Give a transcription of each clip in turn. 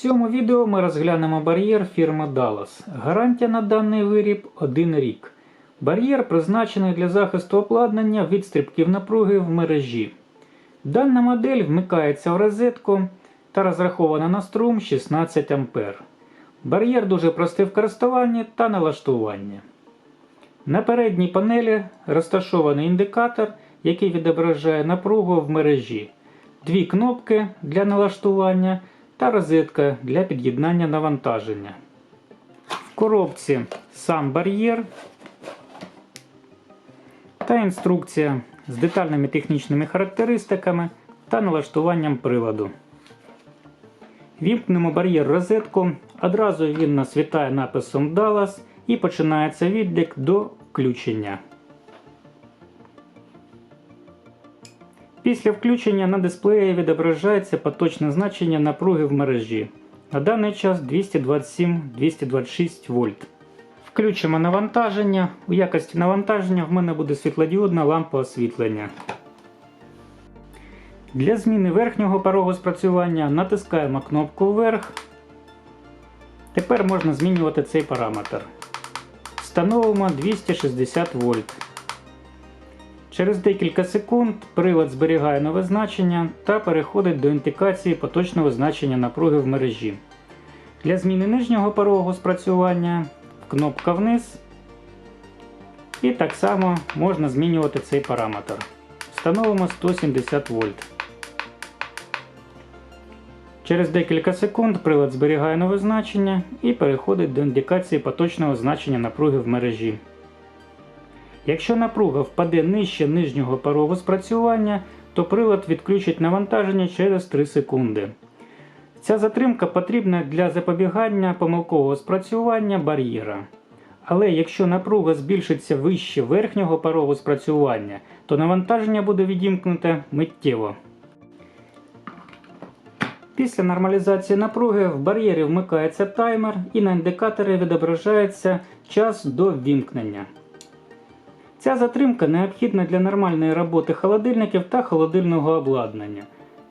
цьому відео ми розглянемо бар'єр фірми Dallas. Гарантія на даний виріб 1 рік. Бар'єр призначений для захисту обладнання від стрибків напруги в мережі. Дана модель вмикається в розетку та розрахована на струм 16 А. Бар'єр дуже простий в користуванні та налаштуванні. На передній панелі розташований індикатор, який відображає напругу в мережі, дві кнопки для налаштування та розетка для під'єднання навантаження. В коробці сам бар'єр та інструкція з детальними технічними характеристиками та налаштуванням приладу. Вімкнемо бар'єр розетку, одразу він нас вітає написом Dallas і починається відлік до включення. Після включення на дисплеї відображається поточне значення напруги в мережі. На даний час 227-226 вольт. Включимо навантаження. У якості навантаження в мене буде світлодіодна лампа освітлення. Для зміни верхнього порогу спрацювання натискаємо кнопку вверх. Тепер можна змінювати цей параметр. Встановимо 260 вольт. Через декілька секунд прилад зберігає нове значення та переходить до індикації поточного значення напруги в мережі. Для зміни нижнього порогу спрацювання кнопка вниз. І так само можна змінювати цей параметр. Встановимо 170 вольт. Через декілька секунд прилад зберігає нове значення і переходить до індикації поточного значення напруги в мережі. Якщо напруга впаде нижче нижнього порогу спрацювання, то прилад відключить навантаження через 3 секунди. Ця затримка потрібна для запобігання помилкового спрацювання бар'єра. Але якщо напруга збільшиться вище верхнього порогу спрацювання, то навантаження буде відімкнуте миттєво. Після нормалізації напруги в бар'єрі вмикається таймер і на індикаторі відображається час до ввімкнення. Ця затримка необхідна для нормальної роботи холодильників та холодильного обладнання,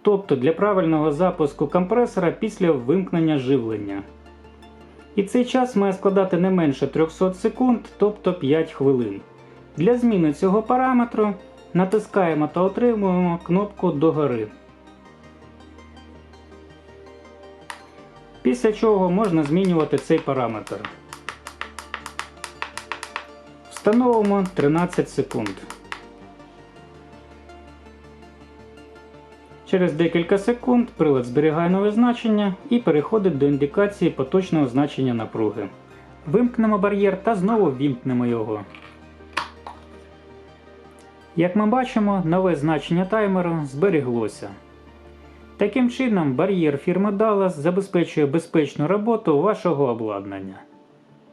тобто для правильного запуску компресора після вимкнення живлення. І цей час має складати не менше 300 секунд, тобто 5 хвилин. Для зміни цього параметру натискаємо та отримуємо кнопку догори. Після чого можна змінювати цей параметр. Встановимо 13 секунд. Через декілька секунд прилад зберігає нове значення і переходить до індикації поточного значення напруги. Вимкнемо бар'єр та знову ввімкнемо його. Як ми бачимо, нове значення таймеру зберіглося. Таким чином, бар'єр фірми Dallas забезпечує безпечну роботу вашого обладнання.